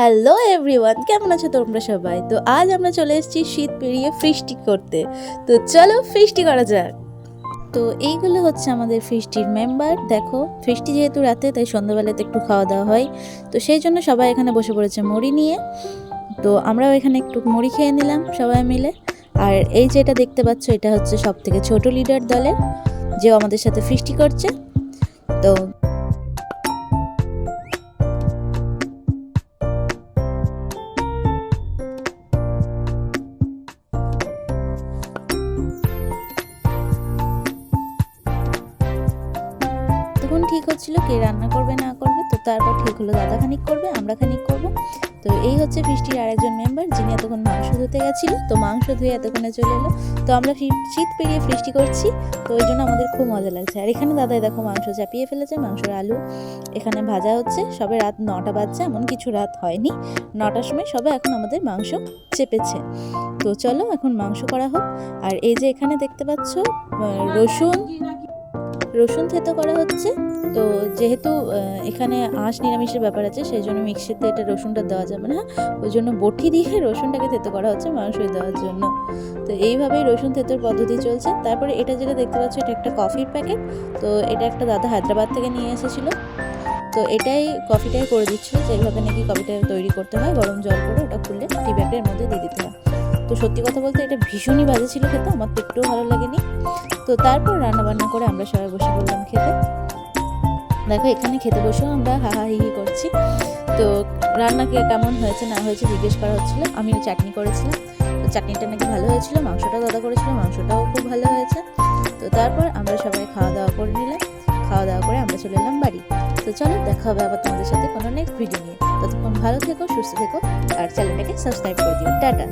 Hello everyone কেমন আছো তোমরা সবাই? তো আজ আমরা চলে এসেছি শীত পেরিয়ে ফিস্টি করতে। তো চলো ফিস্টি করা যাক। তো এইগুলো হচ্ছে আমাদের ফিস্টির মেম্বার। দেখো ফিস্টি যেহেতু রাতে, তাই সন্ধ্যাবেলাতে একটু খাওয়া দাওয়া হয়। তো সেই জন্য সবাই এখানে বসে পড়েছে মুড়ি নিয়ে। তো আমরাও এখানে একটু মুড়ি খেয়ে নিলাম সবাই মিলে। আর এই যেটা দেখতে পাচ্ছ, এটা হচ্ছে সব থেকে ছোটো লিডার দলের, যে আমাদের সাথে ফিস্টি করছে। তো ঠিক হচ্ছিল, কে রান্না করবে, না করবে, তো তারপর ঠিক হলো, দাদা খানিক করবে, আমরা খানিক করব। তো এই হচ্ছে ফিস্টির আরেকজন মেম্বার যিনি এতক্ষণ মাংস ধুতে গেছিল, তো মাংস ধুয়ে এতক্ষণে চলে এলো। তো আমরা শীত- পেরিয়ে ফিস্টি করছি, তো ওই জন্য আমাদের খুব মজা লাগছে। আর এখানে দাদাই দেখো মাংস চাপিয়ে ফেলেছে, মাংসের আলু এখানে ভাজা হচ্ছে। সবে রাত নটা বাজছে, এমন কিছু রাত হয়নি। নটার সময় সবে এখন আমাদের মাংস চেপেছে। তো চলো এখন মাংস করা হোক। আর এই যে এখানে দেখতে পাচ্ছ রসুন রসুন থেতো করা হচ্ছে। তো যেহেতু এখানে আঁশ নিরামিষের ব্যাপার আছে, সেই জন্য মিক্সিতে এটা রসুনটা দেওয়া যাবে না। ওই জন্য বটি দিয়ে রসুনটাকে থেতো করা হচ্ছে মাংস দেওয়ার জন্য। তো এইভাবেই রসুন থেতোর পদ্ধতি চলছে। তারপরে এটা যেটা দেখতে পাচ্ছ, এটা একটা কফির প্যাকেট। তো এটা একটা দাদা হায়দ্রাবাদ থেকে নিয়ে এসেছিল। তো এটাই কফিটাই করে দিচ্ছিল যেভাবে নাকি কফিটা তৈরি করতে হয়। গরম জল করে ওটা খুললে টি ব্যাগের মধ্যে দিয়ে দিতে তো সত্যি কথা বলতে এটা ভীষণই বাজে ছিল খেতে, আমার তো একটুও ভালো লাগেনি। তো তারপর রান্না বান্না করে আমরা সবাই বসে পড়লাম খেতে। দেখো, এখানে খেতে বসেও আমরা হাহা হি করছি। তো রান্না কে কেমন হয়েছে না হয়েছে জিজ্ঞেস করা হচ্ছিল। আমি চাটনি করেছিলাম। তো চাটনিটা নাকি ভালো হয়েছিল, মাংসটাও দাদা করেছিল, মাংসটাও খুব ভালো হয়েছে। তো তারপর আমরা সবাই খাওয়া দাওয়া করে নিলাম। খাওয়া দাওয়া করে আমরা চলে এলাম বাড়ি। তো চলো, দেখা হবে আবার তোমাদের সাথে কোনো নেক্সট ভিডিও নিয়ে। ততক্ষণ ভালো থেকো, সুস্থ থেকো, আর চ্যানেলটাকে সাবস্ক্রাইব করে দিও। টাটা।